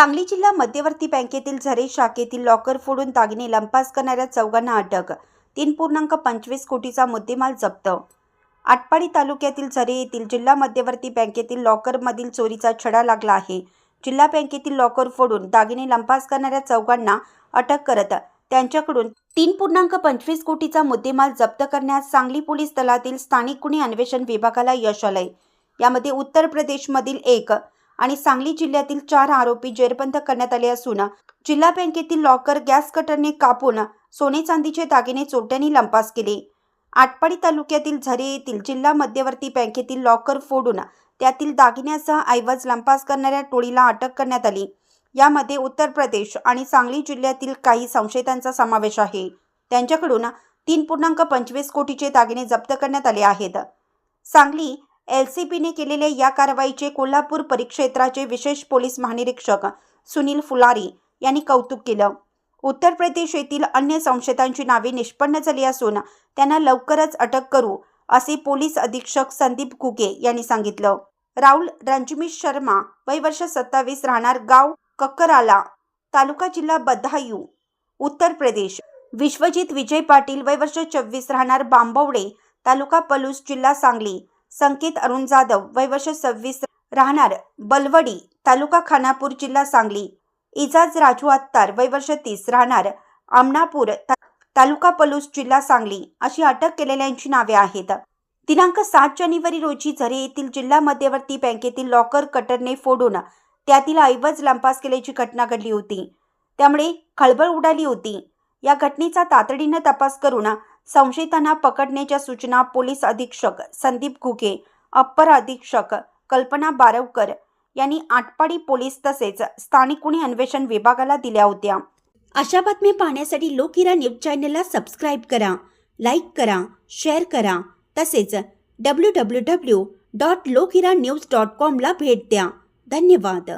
सांगली जिल्हा मध्यवर्ती बँकेतील झरे शाखेतील लॉकर फोडून दागिने लंपास करणाऱ्या चौघांना अटक. तीन पूर्णांक पंचवीस कोटीचा मुद्देमाल जप्त. आटपाडी तालुक्यातील झरे येथील जिल्हा मध्यवर्ती बँकेतील लॉकरमधील चोरीचा छडा लागला आहे. जिल्हा बँकेतील लॉकर फोडून दागिने लंपास करणाऱ्या चौघांना अटक करत त्यांच्याकडून तीन पूर्णांक पंचवीस कोटीचा मुद्देमाल जप्त करण्यास सांगली पोलीस दलातील स्थानिक गुन्हे अन्वेषण विभागाला यश आलंय. यामध्ये उत्तर प्रदेशमधील एक आणि सांगली जिल्ह्यातील चार आरोपी जेरबंद करण्यात आले असून जिल्हा बँकेतील लॉकर गॅस कटरने कापून सोने चांदीचे दागिने चोरट्यांनी लंपास केले. आटपाडी तालुक्यातील झरे येथील जिल्हा मध्यवर्ती बँकेतील लॉकर फोडून त्यातील दागिन्यासह ऐवज लंपास करणाऱ्या टोळीला अटक करण्यात आली. यामध्ये उत्तर प्रदेश आणि सांगली जिल्ह्यातील काही संशयितांचा समावेश आहे. त्यांच्याकडून तीन पूर्णांक पंचवीस कोटीचे दागिने जप्त करण्यात आले आहेत. सांगली एल सी पीने केलेल्या या कारवाईचे कोल्हापूर परिक्षेत्राचे विशेष पोलीस महानिरीक्षक सुनील फुलारी यांनी कौतुक केलं. उत्तर प्रदेश येथील अन्य संशयितांची नावे निष्पन्न झाली असून त्यांना लवकरच अटक करू असे पोलीस अधीक्षक संदीप कुके यांनी सांगितलं. राहुल रंजमीश शर्मा वय वर्ष सत्तावीस राहणार गाव कक्कराला तालुका जिल्हा बधायू उत्तर प्रदेश. विश्वजित विजय पाटील वय वर्ष चोवीस राहणार बांबवडे तालुका पलूस जिल्हा सांगली संकेत अरुण जाधव वय वर्ष सव्वीस राहणार बलवडी तालुका खानापूर जिल्हा सांगली. इजाज राजू अत्तार वैवर्ष तीस राहणार आमनापूर ता- तालुका पलूस जिल्हा सांगली. अशी अटक केलेल्यांची नावे आहेत. दिनांक सात जानेवारी रोजी झरे येथील जिल्हा मध्यवर्ती बँकेतील लॉकर कटरने फोडून त्यातील ऐवज लंपास केल्याची घटना घडली होती. त्यामुळे खळबळ उडाली होती. या घटनेचा तातडीनं तपास करून संशयितांना पकडण्याच्या सूचना पोलीस अधीक्षक संदीप घुगे अप्पर अधीक्षक कल्पना बारवकर यांनी आटपाडी पोलीस तसेच स्थानिक गुन्हे अन्वेषण विभागाला दिल्या होत्या. अशा बातम्या पाहण्यासाठी लोकिरा न्यूज चॅनलला सबस्क्राईब करा लाईक करा शेअर करा. तसेच W W W dot Lokira news dot कॉमला भेट द्या. धन्यवाद.